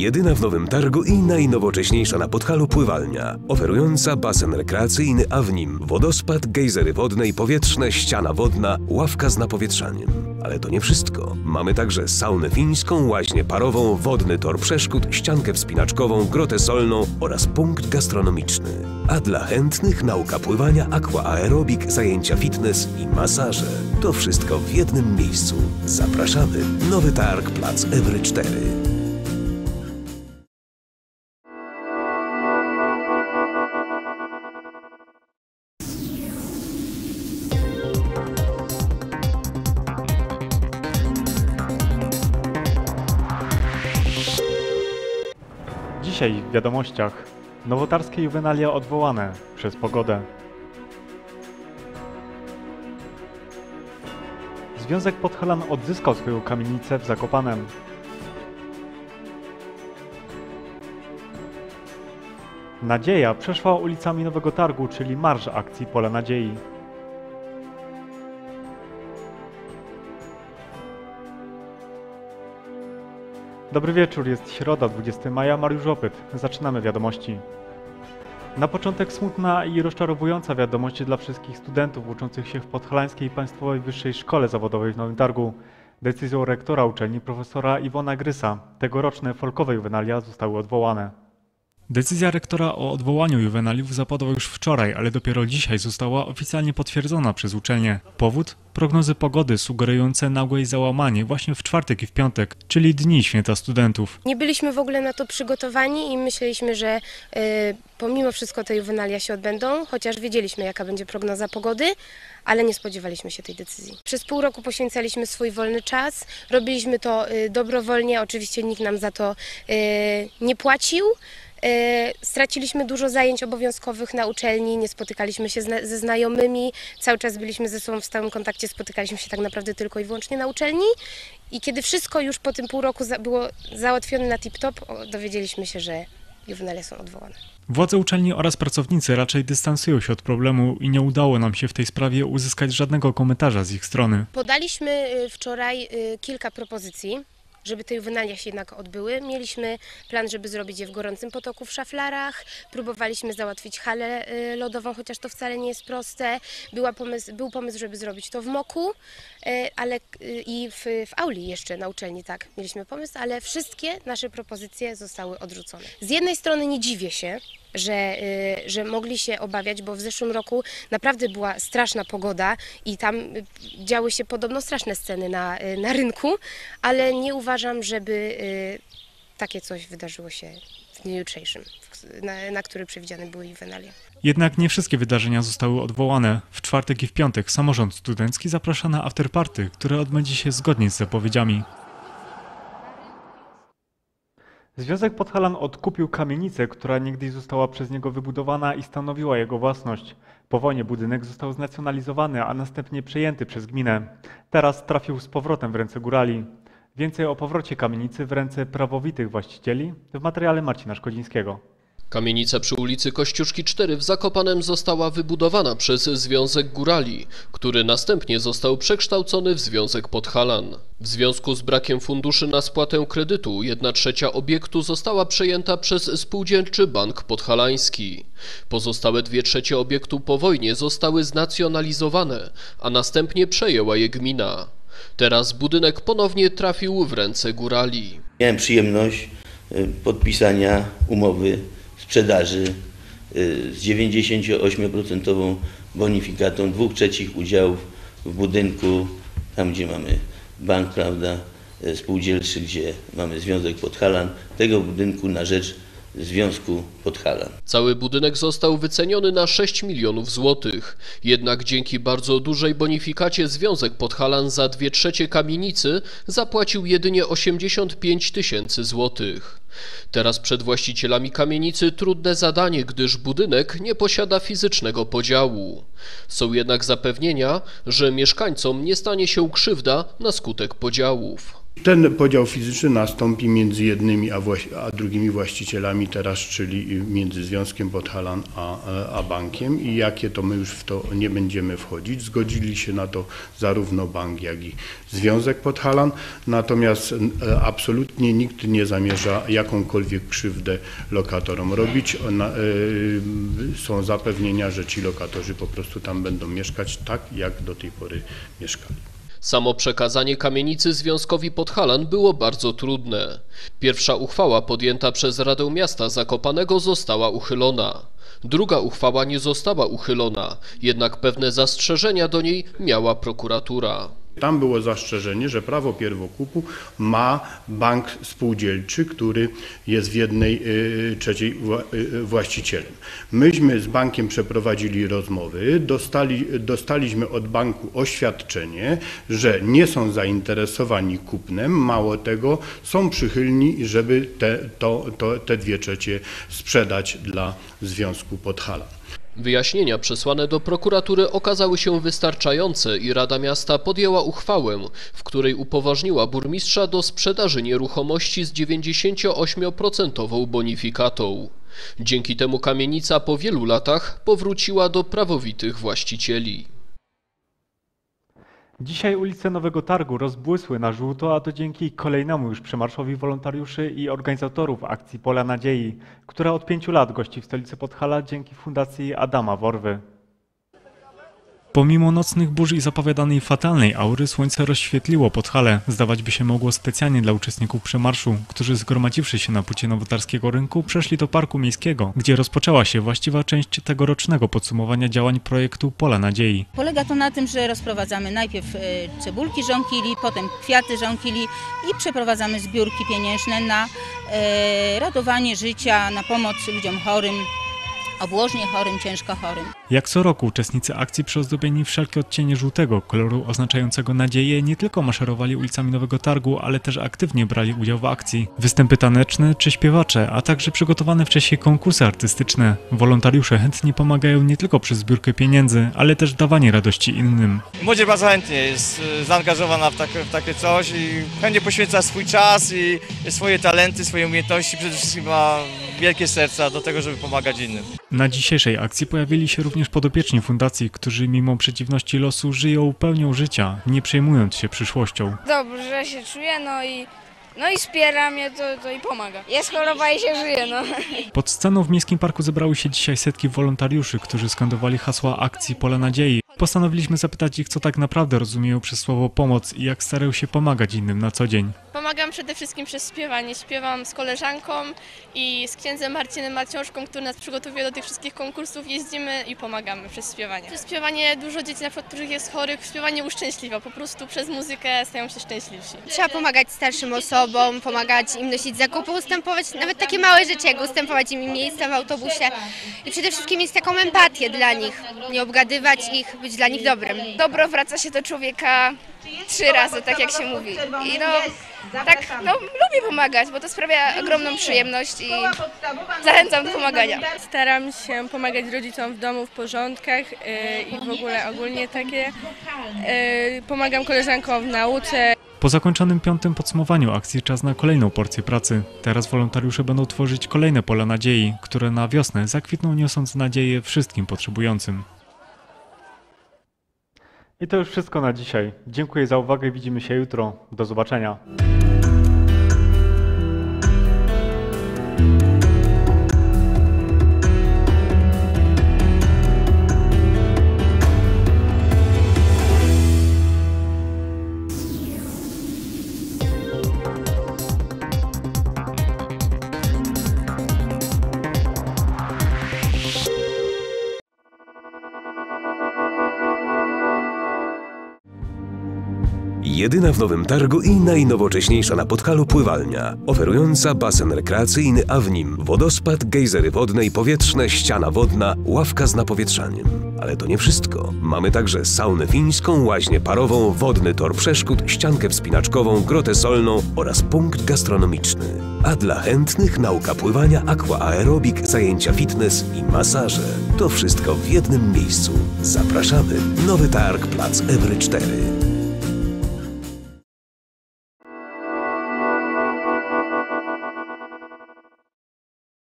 Jedyna w Nowym Targu i najnowocześniejsza na Podhalu pływalnia, oferująca basen rekreacyjny, a w nim wodospad, gejzery wodne i powietrzne, ściana wodna, ławka z napowietrzaniem. Ale to nie wszystko. Mamy także saunę fińską, łaźnię parową, wodny tor przeszkód, ściankę wspinaczkową, grotę solną oraz punkt gastronomiczny. A dla chętnych nauka pływania, aqua aerobik, zajęcia fitness i masaże. To wszystko w jednym miejscu. Zapraszamy. Nowy Targ, plac Ewry 4. Dzisiaj w wiadomościach nowotarskie juwenalia odwołane przez pogodę. Związek Podhalan odzyskał swoją kamienicę w Zakopanem. Nadzieja przeszła ulicami Nowego Targu, czyli marsz akcji Pola Nadziei. Dobry wieczór, jest środa, 20 maja, Mariusz Opyt. Zaczynamy wiadomości. Na początek smutna i rozczarowująca wiadomość dla wszystkich studentów uczących się w Podhalańskiej Państwowej Wyższej Szkole Zawodowej w Nowym Targu. Decyzją rektora uczelni profesora Iwona Grysa tegoroczne folkowe juwenalia zostały odwołane. Decyzja rektora o odwołaniu juwenaliów zapadła już wczoraj, ale dopiero dzisiaj została oficjalnie potwierdzona przez uczelnię. Powód? Prognozy pogody sugerujące nagłe załamanie właśnie w czwartek i w piątek, czyli dni święta studentów. Nie byliśmy w ogóle na to przygotowani i myśleliśmy, że y, pomimo wszystko te juwenalia się odbędą, chociaż wiedzieliśmy, jaka będzie prognoza pogody, ale nie spodziewaliśmy się tej decyzji. Przez pół roku poświęcaliśmy swój wolny czas, robiliśmy to y, dobrowolnie, oczywiście nikt nam za to y, nie płacił. E, Straciliśmy dużo zajęć obowiązkowych na uczelni, nie spotykaliśmy się ze znajomymi, cały czas byliśmy ze sobą w stałym kontakcie, spotykaliśmy się tak naprawdę tylko i wyłącznie na uczelni. I kiedy wszystko już po tym pół roku było załatwione na tip-top, dowiedzieliśmy się, że juwenalia są odwołane. Władze uczelni oraz pracownicy raczej dystansują się od problemu i nie udało nam się w tej sprawie uzyskać żadnego komentarza z ich strony. Podaliśmy y, wczoraj y, kilka propozycji, żeby te juwenalia się jednak odbyły. Mieliśmy plan, żeby zrobić je w gorącym potoku w szaflarach. Próbowaliśmy załatwić halę y, lodową, chociaż to wcale nie jest proste. Była pomysł, był pomysł, żeby zrobić to w Moku, y, ale y, i w, w auli jeszcze na uczelni, tak, mieliśmy pomysł, ale wszystkie nasze propozycje zostały odrzucone. Z jednej strony nie dziwię się, że, y, że mogli się obawiać, bo w zeszłym roku naprawdę była straszna pogoda i tam y, działy się podobno straszne sceny na, y, na rynku, ale nie uważam, żeby takie coś wydarzyło się w dniu jutrzejszym, na, na który przewidziane były juwenalia. Jednak nie wszystkie wydarzenia zostały odwołane. W czwartek i w piątek samorząd studencki zaprasza na afterparty, które odbędzie się zgodnie z zapowiedziami. Związek Podhalan odkupił kamienicę, która niegdyś została przez niego wybudowana i stanowiła jego własność. Po wojnie budynek został znacjonalizowany, a następnie przejęty przez gminę. Teraz trafił z powrotem w ręce górali. Więcej o powrocie kamienicy w ręce prawowitych właścicieli w materiale Marcina Szkodzińskiego. Kamienica przy ulicy Kościuszki 4 w Zakopanem została wybudowana przez Związek Górali, który następnie został przekształcony w Związek Podhalan. W związku z brakiem funduszy na spłatę kredytu, jedna trzecia obiektu została przejęta przez Spółdzielczy Bank Podhalański. Pozostałe dwie trzecie obiektu po wojnie zostały znacjonalizowane, a następnie przejęła je gmina. Teraz budynek ponownie trafił w ręce Górali. Miałem przyjemność y, podpisania umowy sprzedaży y, z 98% bonifikatą dwóch trzecich udziałów w budynku, tam gdzie mamy bank, prawda, y, spółdzielczy, gdzie mamy Związek Podhalan, tego budynku na rzecz Związku Podhalan. Cały budynek został wyceniony na 6 milionów złotych. Jednak dzięki bardzo dużej bonifikacie Związek Podhalan za dwie trzecie kamienicy zapłacił jedynie 85 tysięcy złotych. Teraz przed właścicielami kamienicy trudne zadanie, gdyż budynek nie posiada fizycznego podziału. Są jednak zapewnienia, że mieszkańcom nie stanie się krzywda na skutek podziałów. Ten podział fizyczny nastąpi między jednymi a, a drugimi właścicielami teraz, czyli między Związkiem Podhalan a, a bankiem i jakie to my już w to nie będziemy wchodzić. Zgodzili się na to zarówno bank, jak i Związek Podhalan, natomiast e, absolutnie nikt nie zamierza jakąkolwiek krzywdę lokatorom robić. E, są zapewnienia, że ci lokatorzy po prostu tam będą mieszkać tak, jak do tej pory mieszkali. Samo przekazanie kamienicy Związkowi Podhalan było bardzo trudne. Pierwsza uchwała podjęta przez Radę Miasta Zakopanego została uchylona. Druga uchwała nie została uchylona, jednak pewne zastrzeżenia do niej miała prokuratura. Tam było zastrzeżenie, że prawo pierwokupu ma bank spółdzielczy, który jest w jednej y, trzeciej wła- y, właścicielem. Myśmy z bankiem przeprowadzili rozmowy, dostali, dostaliśmy od banku oświadczenie, że nie są zainteresowani kupnem, mało tego, są przychylni, żeby te, to, to, te dwie trzecie sprzedać dla Związku Podhala. Wyjaśnienia przesłane do prokuratury okazały się wystarczające i Rada Miasta podjęła uchwałę, w której upoważniła burmistrza do sprzedaży nieruchomości z 98% bonifikatą. Dzięki temu kamienica po wielu latach powróciła do prawowitych właścicieli. Dzisiaj ulice Nowego Targu rozbłysły na żółto, a to dzięki kolejnemu już przemarszowi wolontariuszy i organizatorów akcji Pola Nadziei, która od pięciu lat gości w stolicy Podhala dzięki Fundacji Adama Worwy. Pomimo nocnych burz i zapowiadanej fatalnej aury, słońce rozświetliło Podhale. Zdawać by się mogło specjalnie dla uczestników przemarszu, którzy zgromadziwszy się na płycie nowotarskiego rynku, przeszli do Parku Miejskiego, gdzie rozpoczęła się właściwa część tegorocznego podsumowania działań projektu Pola Nadziei. Polega to na tym, że rozprowadzamy najpierw e, cebulki żonkili, potem kwiaty żonkili i przeprowadzamy zbiórki pieniężne na e, ratowanie życia, na pomoc ludziom chorym, obłożnie chorym, ciężko chorym. Jak co roku uczestnicy akcji przyozdobieni wszelkie odcienie żółtego, koloru oznaczającego nadzieję, nie tylko maszerowali ulicami Nowego Targu, ale też aktywnie brali udział w akcji. Występy taneczne czy śpiewacze, a także przygotowane wcześniej konkursy artystyczne. Wolontariusze chętnie pomagają nie tylko przez zbiórkę pieniędzy, ale też dawanie radości innym. Młodzież bardzo chętnie jest y, zaangażowana w takie, w takie coś i chętnie poświęca swój czas i swoje talenty, swoje umiejętności, przede wszystkim ma wielkie serca do tego, żeby pomagać innym. Na dzisiejszej akcji pojawili się również podopieczni fundacji, którzy mimo przeciwności losu żyją pełnią życia, nie przejmując się przyszłością. Dobrze się czuję, no i, no i wspiera mnie to, to i pomaga. Jest choroba i się żyje, no. Pod sceną w Miejskim Parku zebrały się dzisiaj setki wolontariuszy, którzy skandowali hasła akcji Pola Nadziei. Postanowiliśmy zapytać ich, co tak naprawdę rozumieją przez słowo pomoc i jak starają się pomagać innym na co dzień. Pomagam przede wszystkim przez śpiewanie. Śpiewam z koleżanką i z księdzem Marcinem Maciążką, który nas przygotowuje do tych wszystkich konkursów. Jeździmy i pomagamy przez śpiewanie. Przez śpiewanie dużo dzieci, na przykład, których jest chorych, śpiewanie uszczęśliwia. Po prostu przez muzykę stają się szczęśliwsi. Trzeba pomagać starszym osobom, pomagać im nosić zakupy, ustępować nawet takie małe rzeczy, jak ustępować im miejsca w autobusie. I przede wszystkim mieć taką empatię dla nich, nie obgadywać ich, być dla nich dobrym. Dobro wraca się do człowieka trzy razy, tak jak się mówi. I no, tak, no lubię pomagać, bo to sprawia ogromną przyjemność i zachęcam do pomagania. Staram się pomagać rodzicom w domu, w porządkach yy, i w ogóle ogólnie takie. Yy, pomagam koleżankom w nauce. Po zakończonym piątym podsumowaniu akcji czas na kolejną porcję pracy. Teraz wolontariusze będą tworzyć kolejne pola nadziei, które na wiosnę zakwitną niosąc nadzieję wszystkim potrzebującym. I to już wszystko na dzisiaj. Dziękuję za uwagę, widzimy się jutro. Do zobaczenia. Jedyna w Nowym Targu i najnowocześniejsza na Podhalu pływalnia, oferująca basen rekreacyjny, a w nim wodospad, gejzery wodne i powietrzne, ściana wodna, ławka z napowietrzaniem. Ale to nie wszystko. Mamy także saunę fińską, łaźnię parową, wodny tor przeszkód, ściankę wspinaczkową, grotę solną oraz punkt gastronomiczny. A dla chętnych nauka pływania, aquaaerobik, zajęcia fitness i masaże. To wszystko w jednym miejscu. Zapraszamy. Nowy Targ, plac Ewry 4.